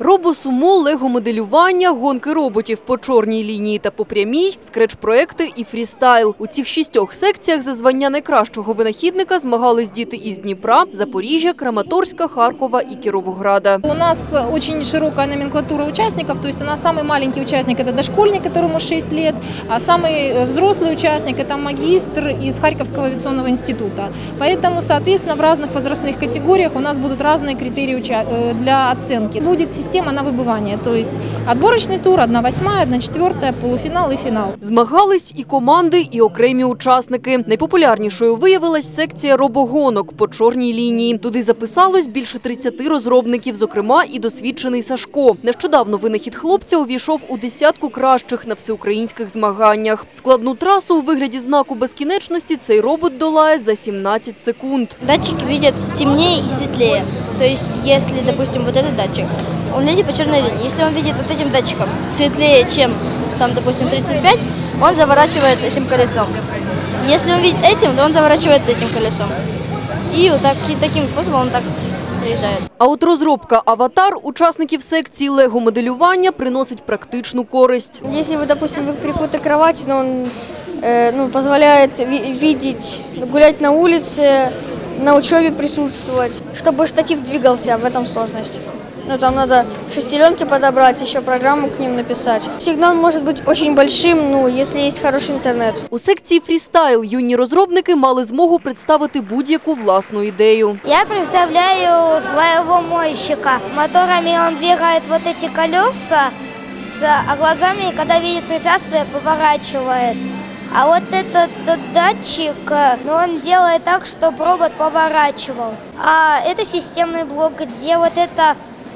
Робосумо, лего-моделювання, гонки роботів по чорній лінії та по прямій, скреч-проекти і фрістайл. У цих шістьох секціях за звання найкращого винахідника змагались діти із Дніпра, Запоріжжя, Краматорська, Харкова і Кіровограда. У нас очень широкая номенклатура участников, то есть у нас самый маленький участник это дошкольник, которому 6 лет, а самый э, взрослый участник это магистр из Харьковского авиационного института. Поэтому, соответственно, в разных возрастных категориях у нас будут разные критерии уча- э, для оценки. Будет система на выбывание, то есть отборочный тур, 1 восьмая, 1 четвертая, полуфинал и финал. Змагались і команди, і окремі учасники. Найпопулярнішою виявилась секція робогонок по чорній лінії. Туди записалось більше 30 розробників, зокрема і досвідчений Сашко. Нещодавно винахід хлопця увійшов у десятку кращих на всеукраїнських змаганнях. Складну трасу у вигляді знаку безкінечності цей робот долає за 17 секунд. Датчик видит темнее и светлее. То есть, если, допустим, вот этот датчик, он едет по черной линии. Если он видит вот этим датчиком светлее, чем, там, допустим, 35, он заворачивает этим колесом. Если он видит этим, то он заворачивает этим колесом. И вот так, и таким способом он так приезжает. А от розробка аватар учасників секції лего-моделювання приносить практичну користь. Если вы, допустим, вы прикуты к кровати, но он э, ну, позволяет ви- видеть, гулять на улице, на учебе присутствовать, чтобы штатив двигался, в этом сложность. Ну, там надо шестеренки подобрать, еще программу к ним написать. Сигнал может быть очень большим, ну, если есть хороший интернет. У секції фрістайл юні розробники мали змогу представити будь-яку власну ідею. Я представляю своего мойщика. Моторами он двигает вот эти колеса, а глазами, когда видит препятствие, поворачивает. А вот этот э, датчик, э, ну, он делает так, чтобы робот поворачивал. А это системный блок, где вот это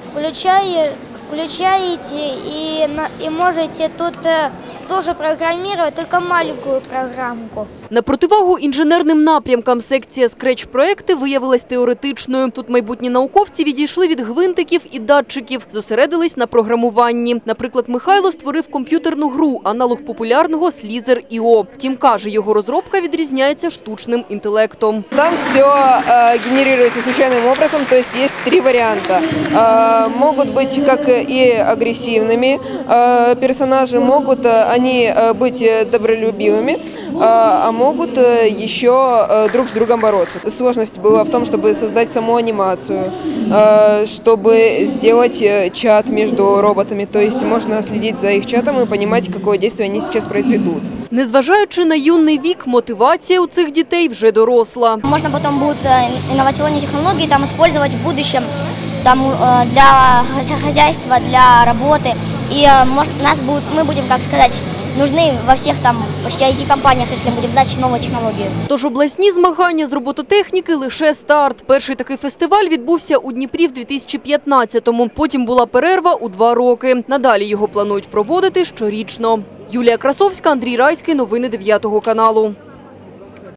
включаешь, включаете и, и можете тут э, тоже программировать, только маленькую программку. На противагу інженерним напрямкам секція скреч-проекти виявилась теоретичною. Тут майбутні науковці відійшли від гвинтиків і датчиків, зосередились на програмуванні. Наприклад, Михайло створив комп'ютерну гру, аналог популярного Слізер Іо. Втім, каже, його розробка відрізняється штучним інтелектом. Там все генерируется случайным образом, то есть есть три варианта. Э, могут быть как и агрессивными э, персонажи, могут э, они э, быть э, добролюбивыми, э, а могут э, еще э, друг с другом бороться. Сложность была в том, чтобы создать саму анимацию, э, чтобы сделать э, чат между роботами, то есть можно следить за их чатом и понимать, какое действие они сейчас произведут. Незважаючи на юний вік, мотивація у цих дітей вже доросла. Можно потом будут э, инновационные технологии там использовать в будущем там, э, для хозя- хозяйства, для работы. И э, может, нас будут, мы будем, как сказать, нужны во всех там почти IT-компаниях, если будем знать новые технологии. Тож обласні змагання з робототехніки лише старт. Перший такий фестиваль відбувся у Дніпрі в 2015-му. Потім була перерва у два роки. Надалі його планують проводити щорічно. Юлія Красовська, Андрій Райський. Новини 9 каналу.